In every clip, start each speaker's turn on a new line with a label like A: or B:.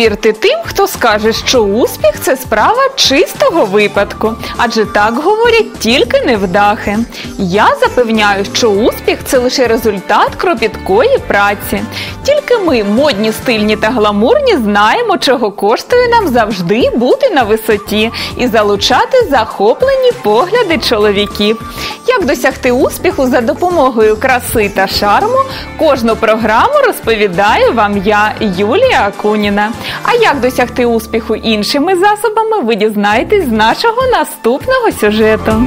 A: вірте тим, хто скаже, що успіх це справа чистого випадку, адже так говорять тільки невдахи. Я запевняю, що успіх це лише результат кропіткої праці. Тільки ми, модні, стильні та гламурні, знаємо, чого коштує нам завжди бути на висоті і залучати захоплені погляди чоловіків. Як досягти успіху за допомогою краси та шарму, кожну програму розповідаю вам я, Юлія Акуніна. А як досягти успіху іншими засобами, ви дізнаєтесь з нашого наступного сюжету.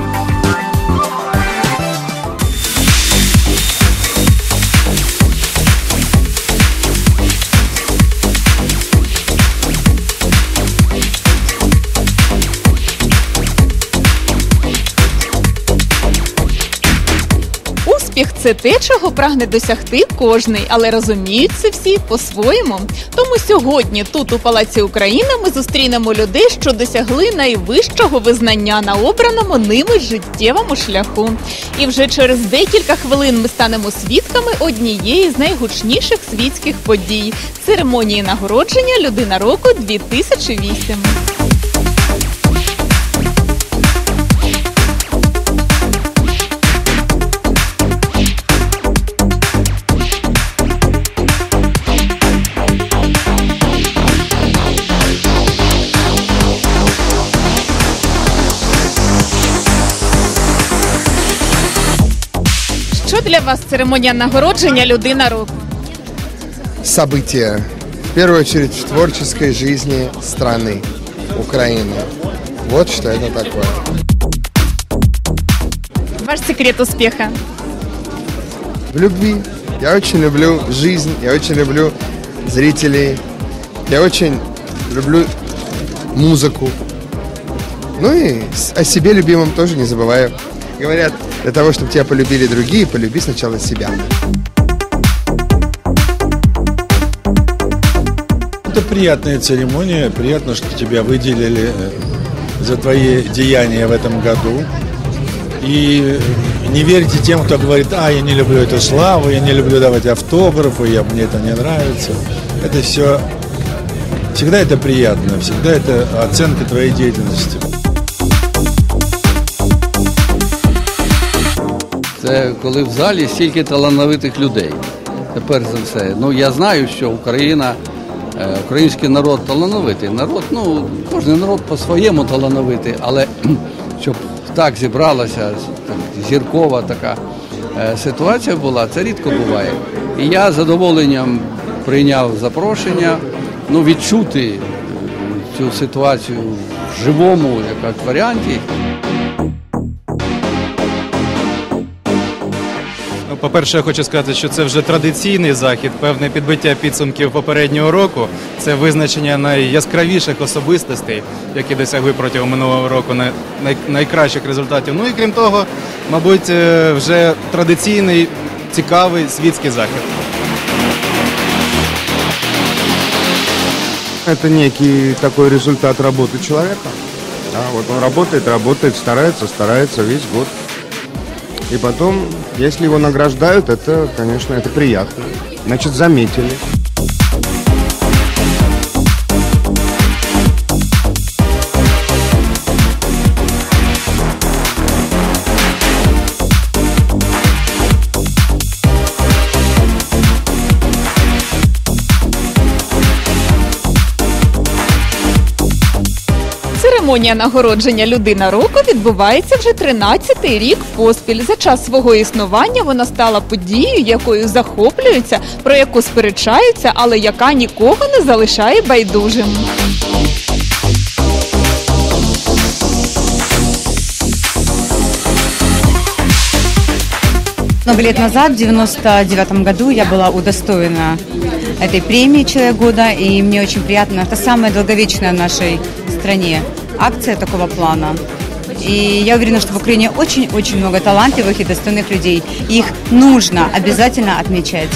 A: Це те, чого прагне досягти кожний, але розуміють це всі по-своєму. Тому сьогодні тут у Палаці Україна ми зустрінемо людей, що досягли найвищого визнання на обраному ними життєвому шляху. І вже через декілька хвилин ми станемо свідками однієї з найгучніших світських подій церемонії нагородження Людина року 2008. Що для вас церемонія нагородження Людина року?
B: событие. В первую очередь в творческой жизни страны Украины. Вот что это такое.
A: Ваш секрет успіха.
B: В любви. Я очень люблю жизнь, я очень люблю зрителей, я очень люблю музыку. Ну и о себе любимом тоже не забываю. Говорят, для того, чтобы тебя полюбили другие, полюби сначала себя.
C: Это приятная церемония, приятно, что тебя выделили э, за твои деяния в этом году. И не верьте тем, кто говорит, а, я не люблю эту славу, я не люблю давать автографы, я, мне это не нравится. Это все, всегда это приятно, всегда это оценка твоей деятельности.
D: Це коли в залі стільки талановитих людей. Це перш за все. Ну я знаю, що Україна, е, український народ талановитий. Народ, ну кожен народ по-своєму талановитий, але щоб так зібралася зіркова така е, ситуація була, це рідко буває. І я з задоволенням прийняв запрошення, ну відчути цю ситуацію в живому як варіанті.
E: По-перше, я хочу сказати, що це вже традиційний захід, певне підбиття підсумків попереднього року. Це визначення найяскравіших особистостей, які досягли протягом минулого року най- най- найкращих результатів. Ну і крім того, мабуть, е, вже традиційний цікавий світський захід.
F: Это некий такой результат работы человека. Да, вот он работает, работает, старается, старается весь год. И потом, если его награждают, это, конечно, это приятно. Значит, заметили.
A: Церемонія нагородження Людина року відбувається вже 13-й рік поспіль. За час свого існування вона стала подією, якою захоплюються, про яку сперечаються, але яка нікого не залишає байдужим.
G: Много лет назад, в 99 году, я была удостоена этой премии «Человек года», и мне очень приятно. Это самая долговечная в нашей стране акция такого плана. И я уверена, что в Украине очень-очень много талантливых и достойных людей. Их нужно обязательно отмечать.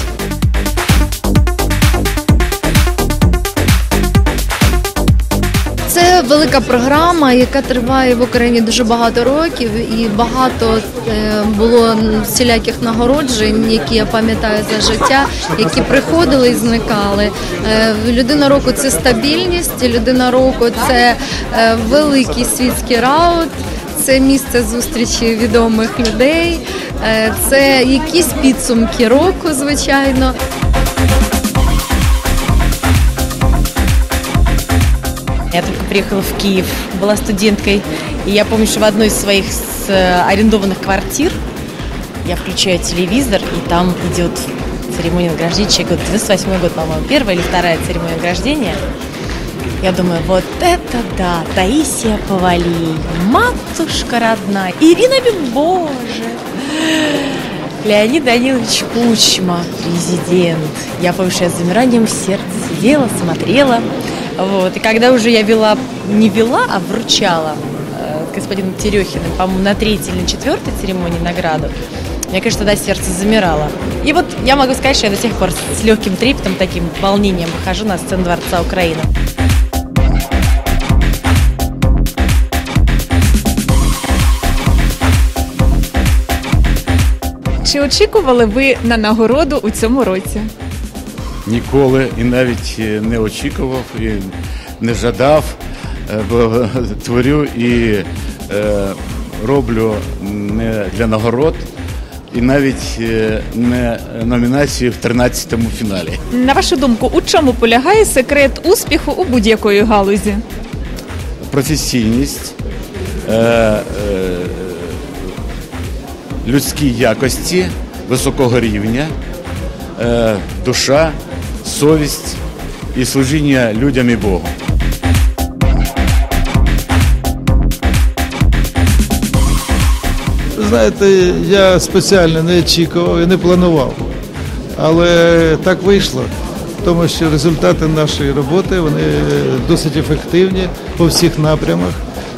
H: Велика програма, яка триває в Україні дуже багато років, і багато е, було всіляких нагороджень, які я пам'ятаю за життя, які приходили і зникали. Е, Людина року це стабільність, людина року це е, великий світський раут. Це місце зустрічі відомих людей, це якісь підсумки року, звичайно.
I: Я только приехала в Киев, была студенткой, и я помню, что в одной из своих э, арендованных квартир я включаю телевизор, и там идет церемония награждения человека. 98 год, по-моему, первая или вторая церемония награждения. Я думаю, вот это да, Таисия Повалий, матушка родная, Ирина Боже, Леонид Данилович Кучма, президент. Я помню, что я с замиранием сердца сидела, смотрела. Вот. И когда уже я вела, не вела, а вручала э, господину Терехиным, по-моему, на третьей или на четвертой церемонии награду, мне, конечно, тогда сердце замирало. И вот я могу сказать, что я до сих пор с легким трепетом, таким волнением выхожу на сцену Дворца Украины.
A: Чи очікували ви на нагороду у цьому році?
J: Ніколи і навіть е, не очікував, і не жадав, е, бо творю і е, роблю не для нагород, і навіть не номінацію в 13-му фіналі.
A: На вашу думку, у чому полягає секрет успіху у будь-якої галузі?
J: Професійність, е, е, людські якості високого рівня, е, душа, совість і служіння людям і Богу.
K: Знаєте, я спеціально не очікував і не планував. Але так вийшло, тому що результати нашої роботи вони досить ефективні по всіх напрямах.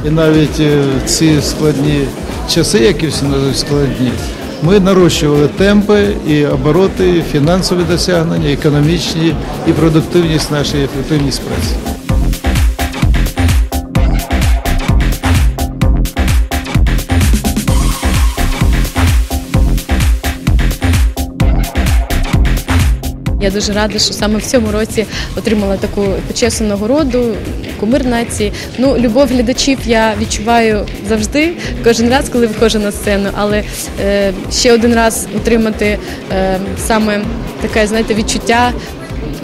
K: І навіть е, в ці складні часи, які всі складні, ми нарощували темпи і обороти, і фінансові досягнення, економічні, і продуктивність нашої ефективність праці.
L: Я дуже рада, що саме в цьому році отримала таку почесну нагороду, кумир нації. Ну, любов глядачів я відчуваю завжди, кожен раз, коли виходжу на сцену. Але е, ще один раз отримати е, саме таке, знаєте, відчуття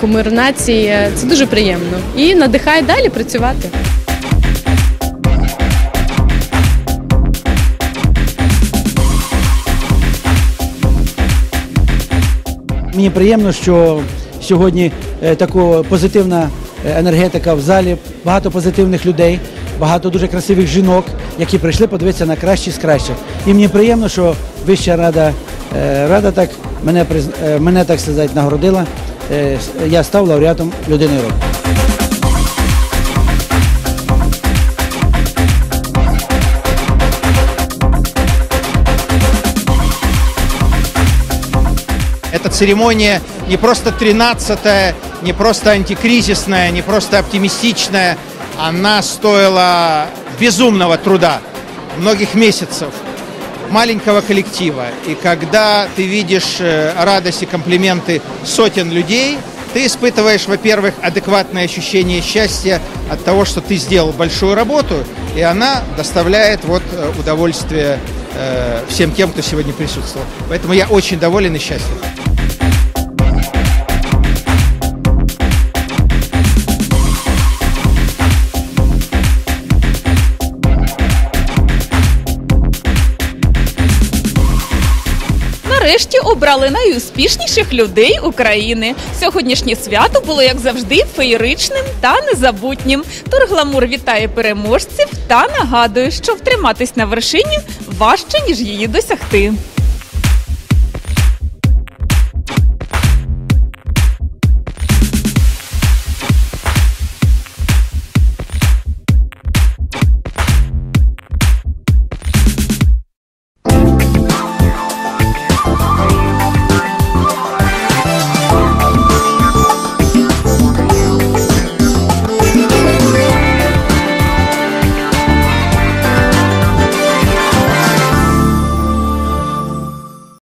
L: кумир нації е, це дуже приємно і надихає далі працювати.
M: Мені приємно, що сьогодні е, така позитивна е, енергетика в залі, багато позитивних людей, багато дуже красивих жінок, які прийшли подивитися на кращі з кращих. І мені приємно, що Вища рада, е, рада так мене, мене так сказати, нагородила. Я став лауреатом людини року.
N: Церемония не просто 13-я, не просто антикризисная, не просто оптимистичная. Она стоила безумного труда, многих месяцев, маленького коллектива. И когда ты видишь э, радость и комплименты сотен людей, ты испытываешь, во-первых, адекватное ощущение счастья от того, что ты сделал большую работу, и она доставляет вот э, удовольствие э, всем тем, кто сегодня присутствовал. Поэтому я очень доволен и счастлив.
A: Обрали найуспішніших людей України. Сьогоднішнє свято було, як завжди, феєричним та незабутнім. Тургламур вітає переможців та нагадує, що втриматись на вершині важче, ніж її досягти.